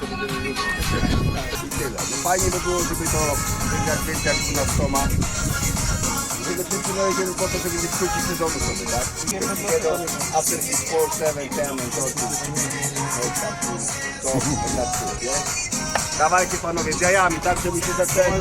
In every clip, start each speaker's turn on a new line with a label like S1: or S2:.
S1: to będzie i tyle. No fajnie by było, żeby to wygrać więcej jak 12. Żeby wszyscy no jedziemy po to, żeby nie skrócić sezonu sobie, tak? After 6, 4, 7, 10 and so to wystarczy, nie? Dawajcie panowie, z jajami, tak żeby się zaczęli.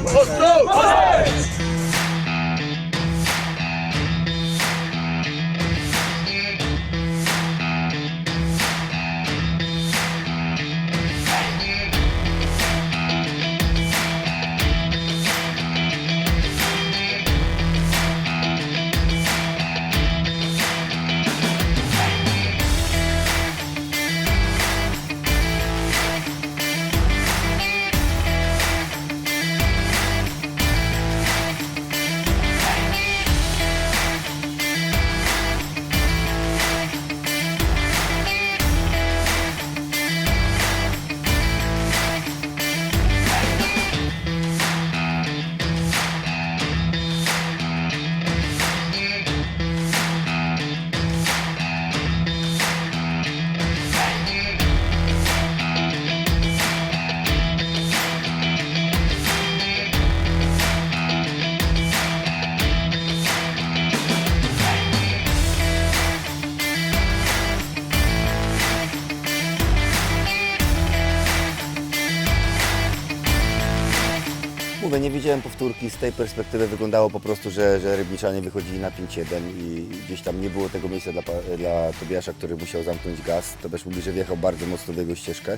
S2: Mówię, nie widziałem powtórki, z tej perspektywy wyglądało po prostu, że, że Rybniczanie wychodzili na 5-1 i gdzieś tam nie było tego miejsca dla, dla Tobiasza, który musiał zamknąć gaz. Tobiasz mówi, że wjechał bardzo mocno w jego ścieżkę,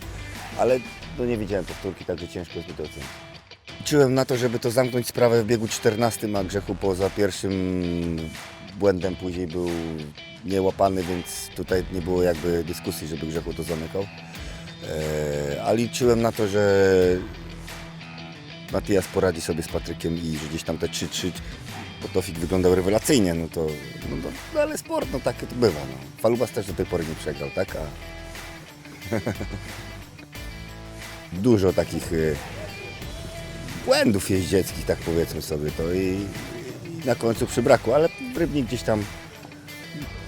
S2: ale no nie widziałem powtórki, także ciężko jest mi to ocenić. Liczyłem na to, żeby to zamknąć sprawę w biegu 14, a Grzechu poza pierwszym błędem później był niełapany, więc tutaj nie było jakby dyskusji, żeby Grzechu to zamykał. Eee, a liczyłem na to, że Matias poradzi sobie z Patrykiem i że gdzieś tam te 3-3, bo Tofik wyglądał rewelacyjnie, no to, no, no, no ale sport, no takie to bywa. No. Falubas też do tej pory nie przegrał, tak? A... Dużo takich y, błędów jeździeckich, tak powiedzmy sobie to i, i na końcu przybrakło, ale Rybnik gdzieś tam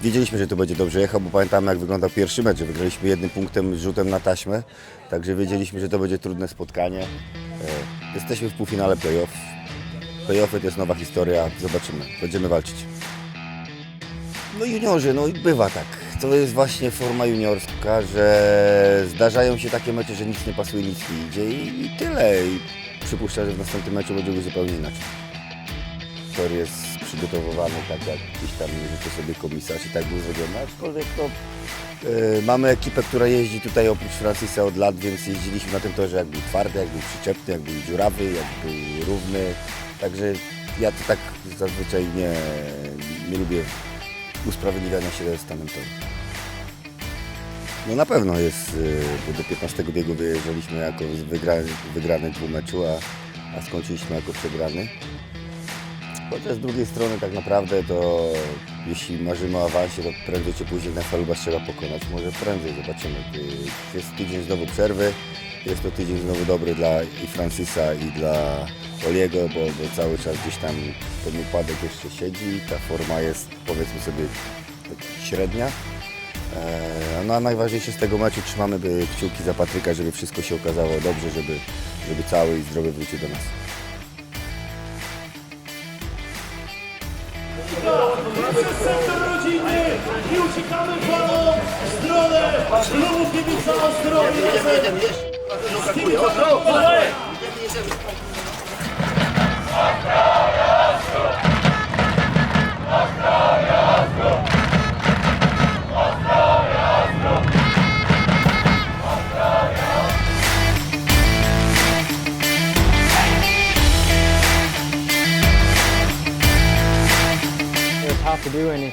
S2: Wiedzieliśmy, że to będzie dobrze jechał, bo pamiętamy jak wyglądał pierwszy mecz, że wygraliśmy jednym punktem, rzutem na taśmę, także wiedzieliśmy, że to będzie trudne spotkanie. Jesteśmy w półfinale playoff. Playoffy to jest nowa historia, zobaczymy, będziemy walczyć. No juniorzy, no i bywa tak. To jest właśnie forma juniorska, że zdarzają się takie mecze, że nic nie pasuje, nic nie idzie i, i tyle. I przypuszczam, że w następnym meczu będzie zupełnie inaczej. Tor jest przygotowywany tak, jak gdzieś tam życzy sobie komisarz i tak był zrobiony, aczkolwiek no, e, mamy ekipę, która jeździ tutaj oprócz Francisa od lat, więc jeździliśmy na tym torze, jak był twardy, jak był przyczepny, jak był dziurawy, jak był równy. Także ja to tak zazwyczaj nie, nie lubię usprawiedliwiania się stanem toru. No na pewno jest, y, bo do 15 biegu wyjeżdżaliśmy jako wygrany, wygrany dwumeczu, a, a skończyliśmy jako przegrany. Chociaż z drugiej strony tak naprawdę to jeśli marzymy o awansie, to prędzej czy później na Falubas trzeba pokonać. Może prędzej zobaczymy. Jest tydzień znowu przerwy. Jest to tydzień znowu dobry dla i Francisa i dla Oliego, bo, bo cały czas gdzieś tam ten upadek jeszcze siedzi. Ta forma jest powiedzmy sobie tak średnia. Eee, No a najważniejsze z tego meczu trzymamy kciuki za Patryka, żeby wszystko się okazało dobrze, żeby, żeby cały i zdrowy wrócił do nas.
S3: Uciekamy falą w stronę klubu kibica Ostrowi z kibicami Polek.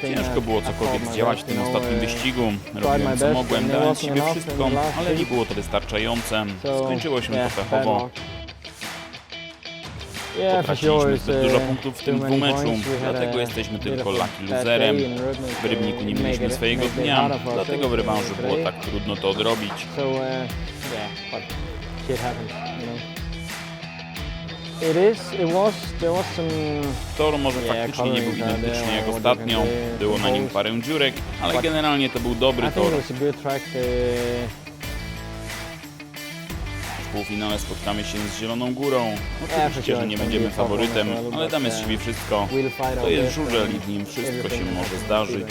S4: Ciężko było cokolwiek zdziałać w tym ostatnim wyścigu. Robiłem co mogłem, dałem z siebie wszystko, ale nie było to wystarczające. Skończyło się to pechowo. Potraciliśmy zbyt dużo punktów w tym dwumeczu, dlatego jesteśmy tylko lucky loserem. W Rybniku nie mieliśmy swojego dnia, dlatego w rewanżu było tak trudno to odrobić.
S5: It is. It was. There was some.
S4: Tor może faktycznie nie był identyczny jak ostatnio, było na nim parę dziurek, ale generalnie to był dobry tor.
S5: it was a good track. Uh,
S4: W półfinale spotkamy się z Zieloną Górą. Oczywiście, że nie będziemy faworytem, ale damy z
S5: uh,
S4: siebie wszystko. To jest
S5: and
S4: i w nim wszystko się może zdarzyć.